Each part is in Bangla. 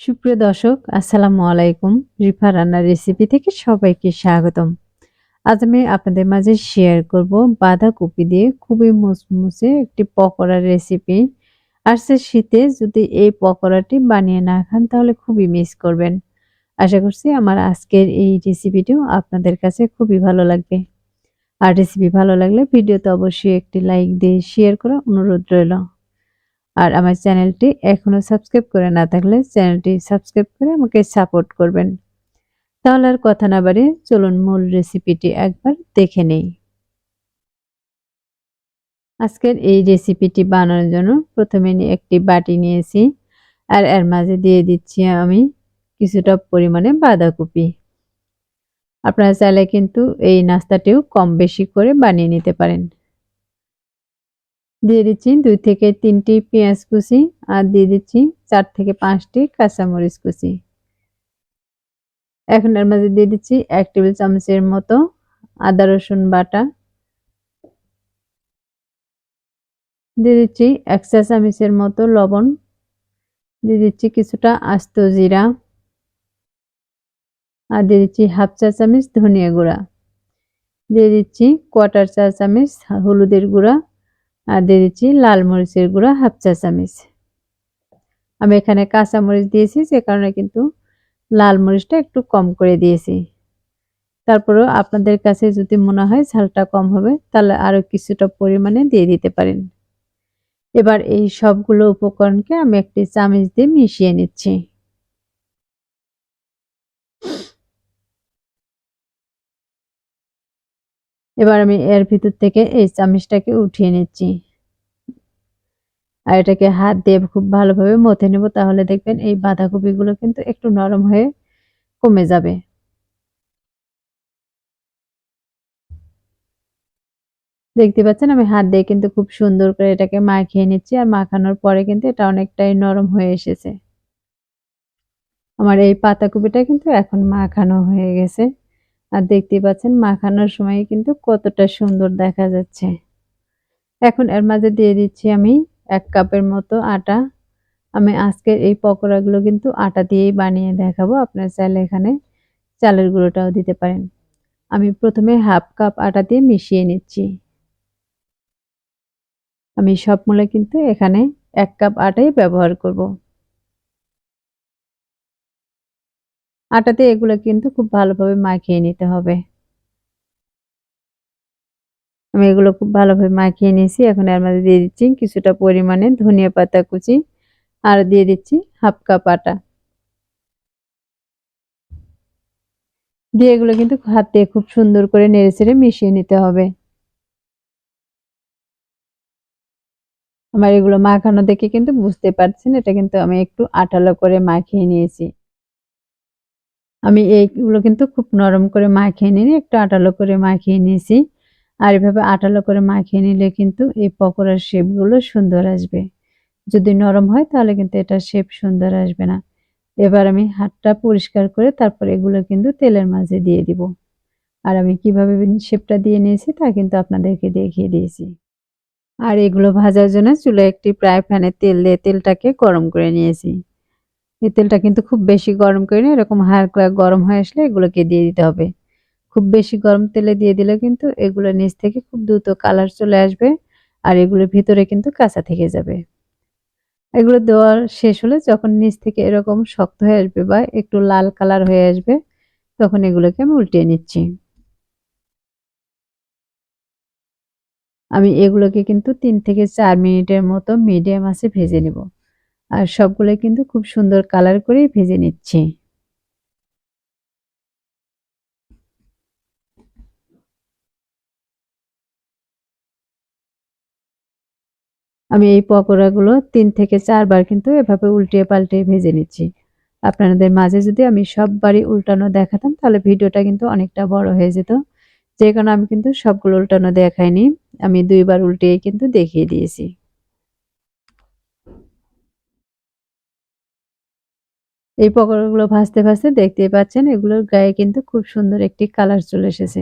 সুপ্রিয় দর্শক, আসসালামু আলাইকুম। রিফা রান্নার রেসিপি থেকে সবাইকে স্বাগতম। আজ আমি আপনাদের মাঝে শেয়ার করব বাঁধাকপি দিয়ে খুবই মুসমুসে একটি পকোড়ার রেসিপি আর সে শীতে যদি এই পকোড়াটি বানিয়ে না খান, তাহলে খুবই মিস করবেন। আশা করছি আমার আজকের এই রেসিপিটিও আপনাদের কাছে খুবই ভালো লাগবে। আর রেসিপি ভালো লাগলে ভিডিওতে অবশ্যই একটি লাইক দিয়ে শেয়ার করা অনুরোধ রইল। আর আমার চ্যানেলটি এখনও সাবস্ক্রাইব করে না থাকলে চ্যানেলটি সাবস্ক্রাইব করে আমাকে সাপোর্ট করবেন। তাহলে আর কথা না বাড়িয়ে চলুন মূল রেসিপিটি একবার দেখে নেই। আজকের এই রেসিপিটি বানানোর জন্য প্রথমে একটি বাটি নিয়েছি আর এর মাঝে দিয়ে দিচ্ছি আমি কিছুটা পরিমাণে বাঁধাকপি। আপনারা চাইলে কিন্তু এই নাস্তাটিও কম বেশি করে বানিয়ে নিতে পারেন। দিয়ে দিচ্ছি দুই থেকে তিনটি পেঁয়াজ কুচি আর দিয়ে দিচ্ছি চার থেকে পাঁচটি কাঁচামরিচ কুচি। এখন এর মাঝে দিয়ে দিচ্ছি এক টেবিল চামচের মতো আদা, রসুন বাটা। দিয়ে দিচ্ছি এক চা চামচের মতো লবণ। দিয়ে দিচ্ছি কিছুটা আস্ত জিরা। আর দিয়ে দিচ্ছি হাফ চা চামচ ধনিয়া গুঁড়া। দিয়ে দিচ্ছি কোয়াটার চা চামচ হলুদের গুঁড়া। আর দিয়ে দিচ্ছি লাল মরিচের গুঁড়া হাফ চা চামচ। আমি এখানে কাঁচা মরিচ দিয়েছি, সে কারণে কিন্তু লাল মরিচটা একটু কম করে দিয়েছি। তারপরেও আপনাদের কাছে যদি মনে হয় ঝালটা কম হবে, তাহলে আরও কিছুটা পরিমাণে দিয়ে দিতে পারেন। এবার এই সবগুলো উপকরণকে আমি একটি চামচ দিয়ে মিশিয়ে নিচ্ছি। এবার আমি এর ভিতর থেকে এই চামিচটাকে উঠিয়ে নিচ্ছি। আর এটাকে হাত দিয়ে খুব ভালোভাবে মথে নেব, তাহলে দেখবেন এই বাঁধাকপিগুলো কিন্তু একটু নরম হয়ে কমে যাবে। দেখতে পাচ্ছেন, আমি হাত দিয়ে কিন্তু খুব সুন্দর করে এটাকে মাখিয়ে নিচ্ছি, আর মাখানোর পরে কিন্তু এটা অনেকটাই নরম হয়ে এসেছে। আমার এই পাতাকপিটা কিন্তু এখন মাখানো হয়ে গেছে। আর দেখতে পাচ্ছেন মাখানোর সময় কিন্তু কতটা সুন্দর দেখা যাচ্ছে। এখন এর মাঝে দিয়ে দিচ্ছি আমি এক কাপের মতো আটা। আমি আজকের এই পকোড়াগুলো কিন্তু আটা দিয়েই বানিয়ে দেখাবো। আপনার চাইলে এখানে চালের গুঁড়োটাও দিতে পারেন। আমি প্রথমে হাফ কাপ আটা দিয়ে মিশিয়ে নিচ্ছি। আমি সব মূলে কিন্তু এখানে এক কাপ আটাই ব্যবহার করব। আটাতে এগুলো কিন্তু খুব ভালোভাবে মাখিয়ে নিতে হবে। আমি এগুলো খুব ভালোভাবে মাখিয়ে নিয়েছি। এখন এর মধ্যে দিয়ে দিচ্ছি কিছুটা পরিমাণে ধনিয়া পাতা কুচি আর দিয়ে দিচ্ছি হাফ কাপ আটা। দিয়ে এগুলো কিন্তু হাতে খুব সুন্দর করে নেড়ে চেড়ে মিশিয়ে নিতে হবে। আমার এগুলো মাখানো দেখে কিন্তু বুঝতে পারছেন, এটা কিন্তু আমি একটু আটালো করে মাখিয়ে নিয়েছি। আমি এইগুলো কিন্তু খুব নরম করে মাখিয়ে নিয়ে একটু আটালো করে মাখিয়ে নিয়েছি। আর এভাবে আটালো করে মাখিয়ে নিলে কিন্তু এই পকোড়ার শেপগুলো সুন্দর আসবে। যদি নরম হয় তাহলে কিন্তু এটা শেপ সুন্দর আসবে না। এবার আমি হাতটা পরিষ্কার করে তারপর এগুলো কিন্তু তেলের মাঝে দিয়ে দিব। আর আমি কীভাবে শেপটা দিয়ে নিয়েছি তা কিন্তু আপনাদেরকে দেখিয়ে দিয়েছি। আর এগুলো ভাজার জন্য চুলে একটি প্রায় ফ্যানে তেল দিয়ে তেলটাকে গরম করে নিয়েছি। এই তেলটা কিন্তু খুব বেশি গরম করে নিয়ে এরকম হালকা গরম হয়ে আসলে এগুলোকে দিয়ে দিতে হবে। খুব বেশি গরম তেলে দিয়ে দিলে কিন্তু এগুলো নিচ থেকে খুব দ্রুত কালার চলে আসবে আর এগুলোর ভিতরে কিন্তু কাঁচা থেকে যাবে। এগুলো দেওয়ার শেষ হলে যখন নিচ থেকে এরকম শক্ত হয়ে আসবে বা একটু লাল কালার হয়ে আসবে, তখন এগুলোকে আমি উল্টিয়ে নিচ্ছি। আমি এগুলোকে কিন্তু তিন থেকে চার মিনিটের মতো মিডিয়াম আছে ভেজে নেব। আর সবগুলো কিন্তু খুব সুন্দর কালার করে ভেজে নিচ্ছি। আমি এই পকোড়াগুলো তিন থেকে চারবার কিন্তু এভাবে উল্টিয়ে পাল্টে ভেজে নিচ্ছি। আপনাদের মাঝে যদি আমি সববারই উল্টানো দেখাতাম, তাহলে ভিডিওটা কিন্তু অনেকটা বড় হয়ে যেত। যে কারণে আমি কিন্তু সবগুলো উল্টানো দেখাইনি, আমি দুইবার উল্টিয়ে কিন্তু দেখিয়ে দিয়েছি। এই পকোড়াগুলো ভাজতে ভাজতে দেখতেই পাচ্ছেন, এগুলোর গায়ে কিন্তু খুব সুন্দর একটি কালার চলে এসেছে।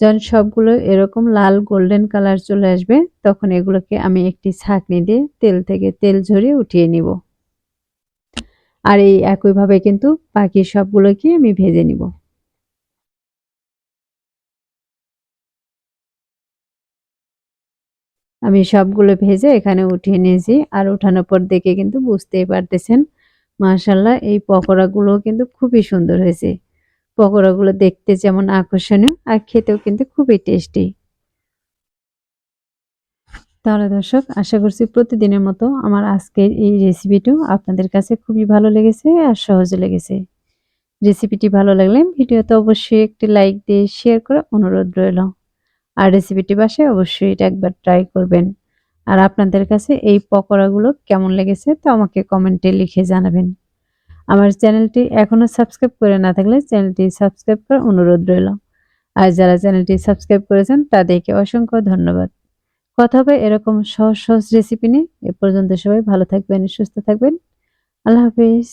যখন সবগুলো এরকম লাল গোল্ডেন কালার চলে আসবে, তখন এগুলোকে আমি একটি ছাঁকনি দিয়ে তেল থেকে তেল ঝরিয়ে উঠিয়ে নিব। আর এই একইভাবে কিন্তু বাকি সবগুলোকে আমি ভেজে নিব। আমি সবগুলো ভেজে এখানে উঠিয়ে নিয়েছি, আর উঠানোর পর দেখে কিন্তু বুঝতেই পারতেছেন মাশাল্লাহ এই পকোড়াগুলো কিন্তু খুবই সুন্দর হয়েছে। পকোড়াগুলো দেখতে যেমন আকর্ষণীয় আর খেতেও কিন্তু খুবই টেস্টি। তাহলে দর্শক, আশা করছি প্রতিদিনের মতো আমার আজকের এই রেসিপিটিও আপনাদের কাছে খুবই ভালো লেগেছে আর সহজ লেগেছে। রেসিপিটি ভালো লাগলে ভিডিওতে অবশ্যই একটি লাইক দিয়ে শেয়ার করে অনুরোধ রইল। আর রেসিপিটি বাসায় অবশ্যই এটা একবার ট্রাই করবেন। আর আপনাদের কাছে এই পকোড়াগুলো কেমন লেগেছে তো আমাকে কমেন্টে লিখে জানাবেন। আমার চ্যানেলটি এখনও সাবস্ক্রাইব করে না থাকলে চ্যানেলটি সাবস্ক্রাইব করার অনুরোধ রইল। আর যারা চ্যানেলটি সাবস্ক্রাইব করেছেন তাদেরকে অসংখ্য ধন্যবাদ। কথা হবে এরকম সহজ সহজ রেসিপি নিয়ে। এ পর্যন্ত সবাই ভালো থাকবেন, সুস্থ থাকবেন। আল্লাহ হাফিজ।